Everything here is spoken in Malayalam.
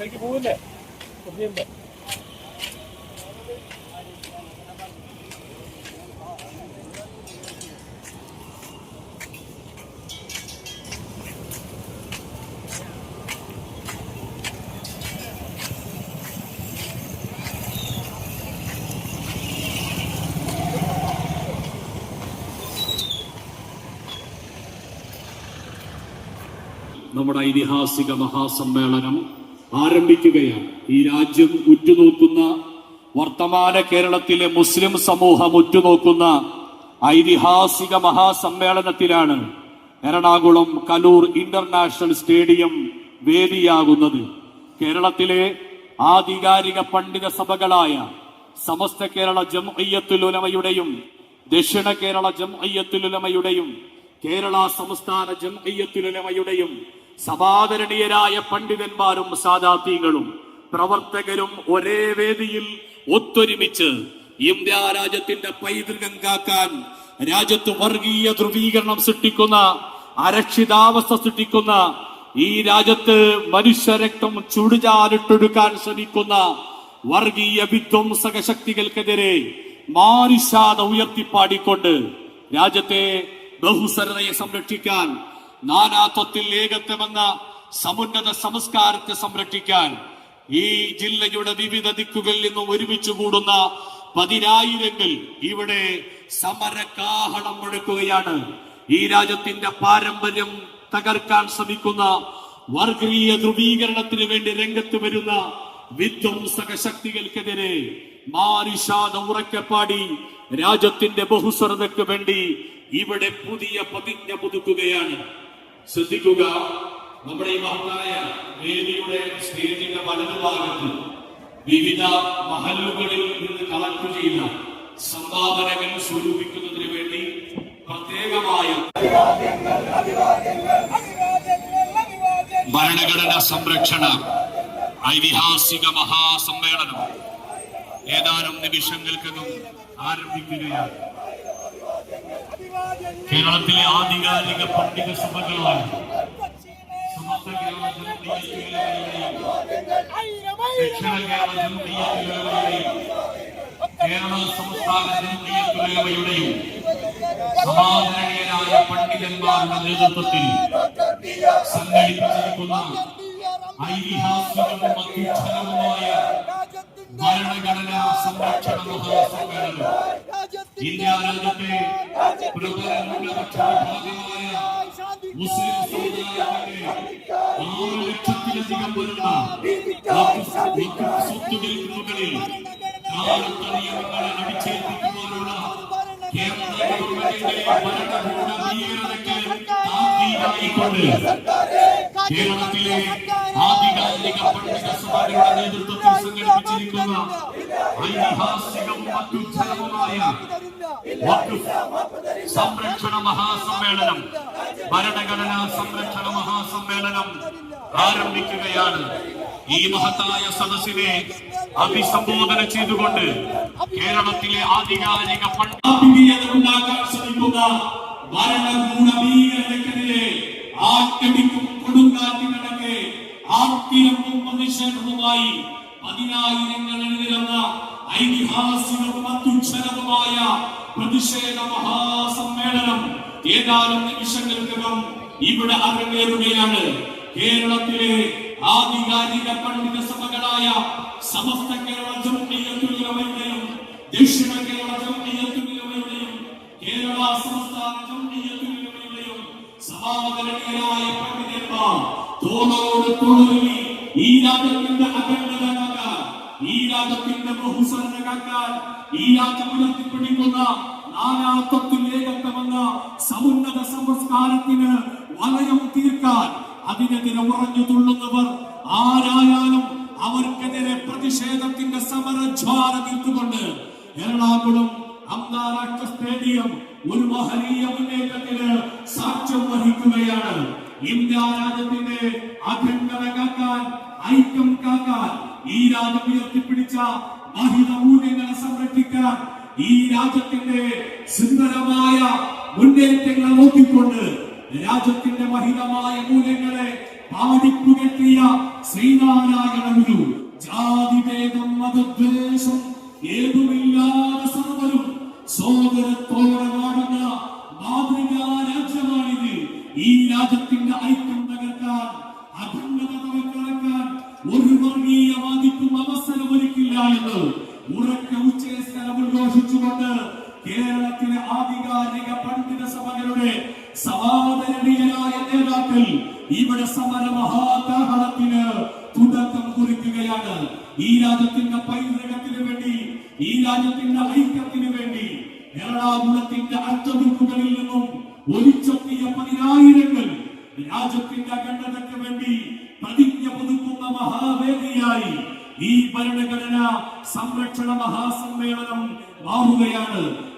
ശരിക്ക് പോവില്ലേ? കുട്ടിയുണ്ട് നമ്മുടെ ഐതിഹാസിക മഹാസമ്മേളനം ആരംഭിക്കുകയാണ്. ഈ രാജ്യം ഉറ്റുനോക്കുന്ന വർത്തമാന കേരളത്തിലെ മുസ്ലിം സമൂഹം ഉറ്റുനോക്കുന്ന ഐതിഹാസിക മഹാസമ്മേളനത്തിലാണ് എറണാകുളം കലൂർ ഇന്റർനാഷണൽ സ്റ്റേഡിയം വേദിയാകുന്നത്. കേരളത്തിലെ ആധികാരിക പണ്ഡിത സഭകളായ സമസ്ത കേരള ജം ഉലമയുടെയും ദക്ഷിണ കേരള ജം ഉലമയുടെയും കേരള സംസ്ഥാന ജം ഉലമയുടെയും സമാദരണീയരായ പണ്ഡിതന്മാരും സാദാത്തികളും പ്രവർത്തകരും ഒരേ വേദിയിൽ ഒത്തൊരുമിച്ച് ഇന്ത്യ രാജ്യത്തിന്റെ പൈതൃകം കാക്കാൻ രാജ്യത്ത് വർഗീയ ധ്രുവീകരണം സൃഷ്ടിക്കുന്ന അരക്ഷിതാവസ്ഥ സൃഷ്ടിക്കുന്ന ഈ രാജ്യത്ത് മനുഷ്യരക്തം ചുടുചാലിട്ടൊടുക്കാൻ ശ്രമിക്കുന്ന വർഗീയ വിധ്വംസക ശക്തികൾക്കെതിരെ മാരിശാത ഉയർത്തിപ്പാടിക്കൊണ്ട് രാജ്യത്തെ ബഹുസരതയെ സംരക്ഷിക്കാൻ നാനാത്വത്തിൽ ഏകത്വമെന്ന സമുന്നത സംസ്കാരത്തെ സംരക്ഷിക്കാൻ ഈ ജില്ലയുടെ വിവിധ ദിക്കുകളിൽ നിന്നും ഒരുമിച്ച് കൂടുന്ന പതിനായിരങ്ങൾ ഇവിടെ സമരകാഹളം മുഴക്കുകയാണ്. ഈ രാജ്യത്തിന്റെ പാരമ്പര്യം തകർക്കാൻ ശ്രമിക്കുന്ന വർഗീയ ധ്രുവീകരണത്തിന് വേണ്ടി രംഗത്ത് വരുന്ന വിധ്വംസക ശക്തികൾക്കെതിരെ മാരിഷാദ ഉറക്കപ്പാടി രാജ്യത്തിന്റെ ബഹുസ്വരതയ്ക്ക് വേണ്ടി ഇവിടെ പുതിയ പ്രതിജ്ഞ പുതുക്കുകയാണ്. ശ്രദ്ധിക്കുക നമ്മുടെ ഈ മഹത്തായ വേദിയുടെ സ്റ്റേജിന്റെ വലതുഭാഗത്ത് വിവിധ മഹലുകളിൽ നിന്ന് കളക്ട് ചെയ്യുന്ന സംഭാവനകൾ സ്വരൂപിക്കുന്നതിന് വേണ്ടി പ്രത്യേകമായ ഭരണഘടന സംരക്ഷണ ഐതിഹാസിക മഹാസമ്മേളനം ഏതാനും നിമിഷങ്ങൾക്കകം ആരംഭിക്കുകയാണ്. കേരളത്തിലെ ആധികാരിക പണ്ഡിത സഭകളാണ് സമസ്ത കേരള ദക്ഷിണ കേരള കേരള സംസ്ഥാന സമാധാനീയരായ പണ്ഡിതന്മാരുടെ നേതൃത്വത്തിൽ സംഘടിപ്പിച്ചിരിക്കുന്ന ഐതിഹാസികവും അത്യുജ്വലവുമായ ഭരണഘടനാ സംരക്ഷണ മഹാസമ്മേളനം ഇന്ത്യ രാജ്യത്തെ മുസ്ലിം ആറ് ലക്ഷത്തിലധികം വരുന്ന സ്വത്തുകൾക്ക് മുകളിൽ അടിച്ചേൽപ്പിക്കുവാനുള്ള ഗവൺമെന്റിന്റെ ഭരണകൂട ഭീകരതയ്ക്ക് കേരളത്തിലെ ആധികാരിക പണ്ഡിത സഭകളുടെ നേതൃത്വത്തിൽ സംഘടിപ്പിച്ചിരിക്കുന്ന ഐതിഹാസികവും അത്യുജ്വലവുമായ വഖഫ് സംരക്ഷണ മഹാസമ്മേളനം ഭരണഘടനാ സംരക്ഷണ മഹാസമ്മേളനം ആരംഭിക്കുകയാണ്. ഈ മഹത്തായ സദസ്സിനെ അഭിസംബോധന ചെയ്തുകൊണ്ട് കേരളത്തിലെ ആധികാരിക പണ്ഡിത ഉണ്ടാക്കാൻ ശ്രമിക്കുന്ന പ്രതിഷേധവുമായി പതിനായിരങ്ങൾ എഴുതിരുന്ന ഐതിഹാസികവും അത്യുജ്വലവുമായ പ്രതിഷേധ മഹാസമ്മേളനം ഏതാനും നിമിഷങ്ങൾക്കകം ഇവിടെ അരങ്ങേറുകയാണ്. കേരളത്തിലെ ആധികാരിക പണ്ഡിത സഭകളായ സമസ്ത കേരള ജംഇയ്യത്തുൽ ദക്ഷിണ കേരള ജംഇയ്യത്തുൽ കേരള സംസ്ഥാന ജംഇയ്യത്തുൽ സമാധാനീയരായ പണ്ഡിതന്മാർ തോളോട് തോളൊരുമി ഈ രാജ്യത്തിന്റെ കാക്കാൻ ഈ രാജ്യത്തിന്റെ ബഹുസരണ കാക്കാൻ ഈ രാജ്യം ഉയർത്തിപ്പിടിക്കുന്ന നാനാത്വത്തിൽ ഏകത്വമെന്ന സമുന്നത സംസ്കാരത്തിന് വലയം തീർക്കാൻ അതിനെതിരെ ഉറഞ്ഞു തുള്ളുന്നവർ ആരായാലും അവർക്കെതിരെ പ്രതിഷേധത്തിന്റെ സമരജ്വാല തീർത്തുകൊണ്ട് എറണാകുളം അന്താരാഷ്ട്ര സ്റ്റേഡിയം ഒരു മഹനീയ മുന്നേറ്റത്തിന് സാക്ഷ്യം വഹിക്കുകയാണ്. ഇന്ത്യ രാജ്യത്തിന്റെ അഖണ്ഡത കാക്കാൻ ഐക്യം കാക്കാൻ ഈ രാജ്യം ഉയർത്തിപ്പിടിച്ച മഹിത മൂല്യങ്ങളെ സംരക്ഷിക്കാൻ ഈ രാജ്യത്തിന്റെ സുന്ദരമായ മുന്നേറ്റങ്ങൾ നോക്കിക്കൊണ്ട് രാജ്യത്തിന്റെ മഹിതമായ മൂല്യങ്ങളെ പാടിപ്പുകെട്ടിയ ശ്രീനാരായണഗുരു. ജാതി ജാതിഭേദം മതദ്വേഷം ഏതുമില്ലാതെ സർവരും സോദരത്തോടെ വാടുന്ന മാതൃകാ രാജ്യമാണിത്. ഈ രാജ്യത്തിന്റെ ഐക്യം തകർക്കാൻ അഖണ്ഡത ഉറക്കെ ഉച്ചസ്ഥലം ഉദ്ഘോഷിച്ചുകൊണ്ട് കേരളത്തിലെ ആധികാരിക പണ്ഡിത സഭകളുടെ സമാദരണീയരായ നേതാക്കൾ ഇവിടെ സമര മഹാകാഹളത്തിന് തുടക്കം കുറിക്കുകയാണ്. ഈ രാജ്യത്തിന്റെ പൈതൃകത്തിന് വേണ്ടി ഈ രാജ്യത്തിന്റെ ഐക്യത്തിന് വേണ്ടി എറണാകുളത്തിന്റെ അറ്റമുക്കുകളിൽ നിന്നും ഒലിച്ചൊക്കിയ പതിനായിരങ്ങൾ രാജ്യത്തിന്റെ അഖണ്ഡതയ്ക്ക് വേണ്ടി പ്രതിജ്ഞ പുതുക്കുന്ന മഹാവേദിയായി ഈ ഭരണഘടന സംരക്ഷണ മഹാസമ്മേളനം മാറുകയാണ്